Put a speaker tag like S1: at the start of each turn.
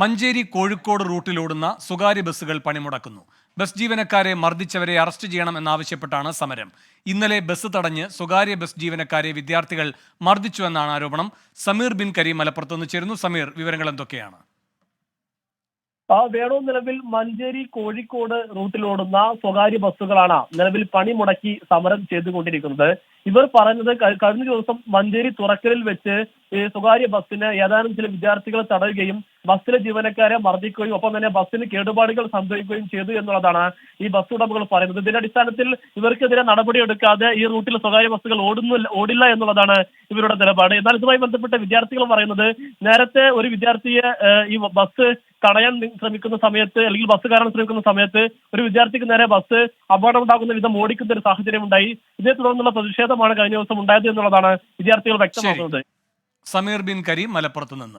S1: മഞ്ചേരി കോഴിക്കോട് റൂട്ടിലോടുന്ന സ്വകാര്യ ബസ്സുകൾ പണിമുടക്കുന്നു. ബസ് ജീവനക്കാരെ മർദ്ദിച്ചവരെ അറസ്റ്റ് ചെയ്യണം ചെയ്യണമെന്നാവശ്യപ്പെട്ടാണ് സമരം. ഇന്നലെ ബസ് തടഞ്ഞ് സ്വകാര്യ ബസ് ജീവനക്കാരെ വിദ്യാർത്ഥികൾ മർദ്ദിച്ചുവെന്നാണ് ആരോപണം. സമീർ ബിൻ കരീം മലപ്പുറത്ത് നിന്ന് ചേരുന്നു. സമീർ വിവരങ്ങൾ എന്തൊക്കെയാണ്?
S2: വേണോ നിലവിൽ മഞ്ചേരി കോഴിക്കോട് റൂട്ടിലോടുന്ന സ്വകാര്യ ബസ്സുകളാണ് നിലവിൽ പണി മുടക്കി സമരം ചെയ്തുകൊണ്ടിരിക്കുന്നത്. ഇവർ പറഞ്ഞത് കഴിഞ്ഞ ദിവസം മഞ്ചേരി തുറക്കലിൽ വെച്ച് സ്വകാര്യ ബസ്സിന് ഏതാനും ചില വിദ്യാർത്ഥികളെ തടയുകയും ബസ്സിലെ ജീവനക്കാരെ മർദ്ദിക്കുകയും ഒപ്പം തന്നെ ബസ്സിന് കേടുപാടുകൾ സംഭവിക്കുകയും ചെയ്തു എന്നുള്ളതാണ് ഈ ബസ് ഉടമകൾ പറയുന്നത്. ഇതിന്റെ അടിസ്ഥാനത്തിൽ ഇവർക്കെതിരെ നടപടിയെടുക്കാതെ ഈ റൂട്ടിൽ സ്വകാര്യ ബസ്സുകൾ ഓടുന്നില്ല ഓടില്ല എന്നുള്ളതാണ് ഇവരുടെ നിലപാട്. എന്നാൽ ഇതുമായി ബന്ധപ്പെട്ട വിദ്യാർത്ഥികൾ പറയുന്നത് നേരത്തെ ഒരു വിദ്യാർത്ഥിയെ ഈ ബസ് തടയാൻ ശ്രമിക്കുന്ന സമയത്ത് അല്ലെങ്കിൽ ബസ് കയറാൻ ശ്രമിക്കുന്ന സമയത്ത് ഒരു വിദ്യാർത്ഥിക്ക് നേരെ ബസ് അപകടം ഉണ്ടാകുന്ന വിധം ഓടിക്കുന്ന ഒരു സാഹചര്യം ഉണ്ടായി. ഇതേ തുടർന്നുള്ള പ്രതിഷേധമാണ് കഴിഞ്ഞ ദിവസം ഉണ്ടായത് എന്നുള്ളതാണ് വിദ്യാർത്ഥികൾ വ്യക്തമാക്കുന്നത്.
S1: സമീർ ബിൻ കരീം മലപ്പുറത്ത് നിന്ന്